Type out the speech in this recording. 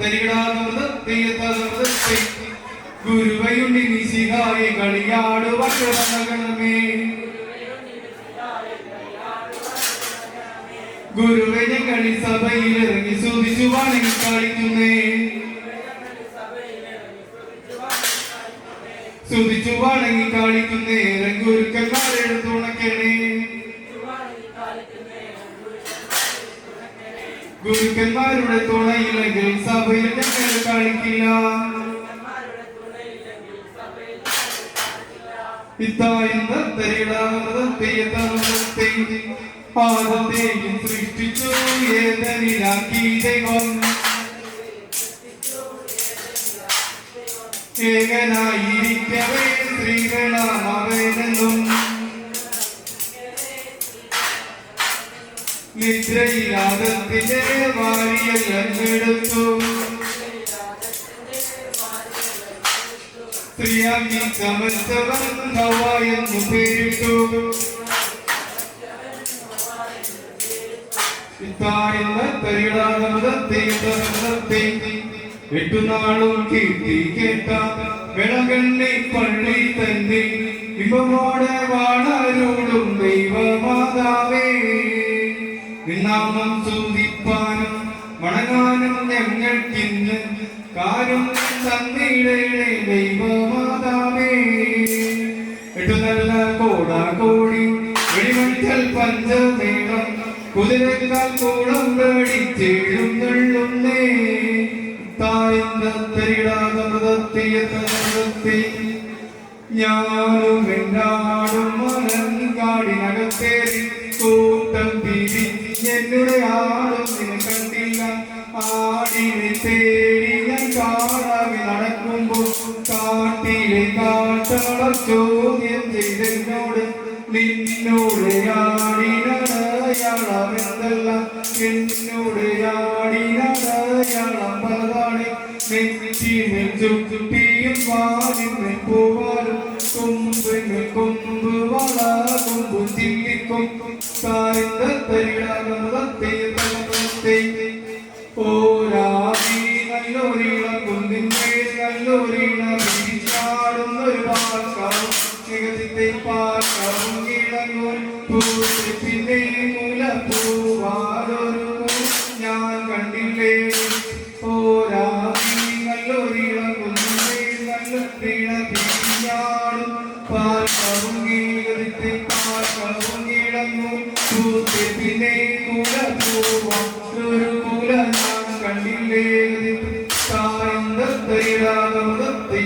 തരികിടാകുന്നത് തെയ്യത്താകുന്നത് ഗുരുവയുണ്ടി നിശികായി കളിയാടു വട്ടമേ ഗുരുവിനെ കളി സഭയിൽ ഇറങ്ങി സ്തുതിച്ചു വണങ്ങി കളിക്കുന്നേ. സ്തുതിച്ചു വണങ്ങി കളിക്കുന്നേ. രംഗുരുക്കന്മാരെടുത്തുണക്കണേ ഗുരുക്കന്മാരുടെ തുണയില്ലെങ്കിൽ സഭയിൽ ഞങ്ങൾ കളിക്കില്ല സൃഷ്ടിച്ചു ഏകനായിരിക്കവേ സ്ത്രീകളാം നിദ്രയിലാദത്തിന്റെ വാരിയെല്ലെടുത്തു സ്ത്രീയാക്കി ചമച്ചവൻ ഹവായെന്നു പേരിട്ടു. ഇത്തായെന്ന തരിടാതെ എട്ടുനാളും കീർത്തി കേട്ട വിളകണ്ണി പള്ളി തന്നെ. വിഭവോടെ വാണരോടും ദൈവമാതാവേ. നിന്നാമം സൂതിപ്പാനും വണങ്ങാനും ഞങ്ങൾക്കിന്ന് കാരും തന്നിടേ ദൈവമാതാവേ. എട്ടു നല്ല കോടാ കോടി വെടിമണിക്കൽ പഞ്ചമേളം കുതിരക്കാൽ കൂടം പേടിച്ചെഴുന്നള്ളുന്നേ താഴ്ന്നത്തരിടാതമൃതത്തെ ഞാനും എന്നാടും കാട്ടിലെ കാട്ടള ചോദ്യം ചെയ്തെന്നോട് നിന്നോട് ആടിനടയാളമെന്നല്ല എന്നോട് ആടിനടയാളം പലതാണ് നെറ്റിനെ ചുറ്റിയും വാലിനെ പോവാലും കൊമ്പിന് കൊമ്പ് വള കൊമ്പ് ചില്ലിക്കൊമ്പും താഴ്ന്ന തരിടാകത്തെ ഓരാവി മികച്ചത്തെ പാൽക്കാവും കിളങ്ങും പൂത്തിപ്പിന്റെ മുലപ്പൂവാതൊരു ഞാൻ കണ്ടില്ലേ ഓരാവി നല്ലൊരീളം കുന്നിന്മേൽ നല്ലൊരീണം പിരിച്ചാടും പാൽക്കാവും മികച്ചത്തെ പാൽക്കാവും കിളങ്ങും പൂത്തിപ്പിന്റെ മുലപ്പൂവാ ഒരു മുല ഞാൻ കണ്ടില്ലേ താഴ്ന്ന തൈരാഗമത്തെ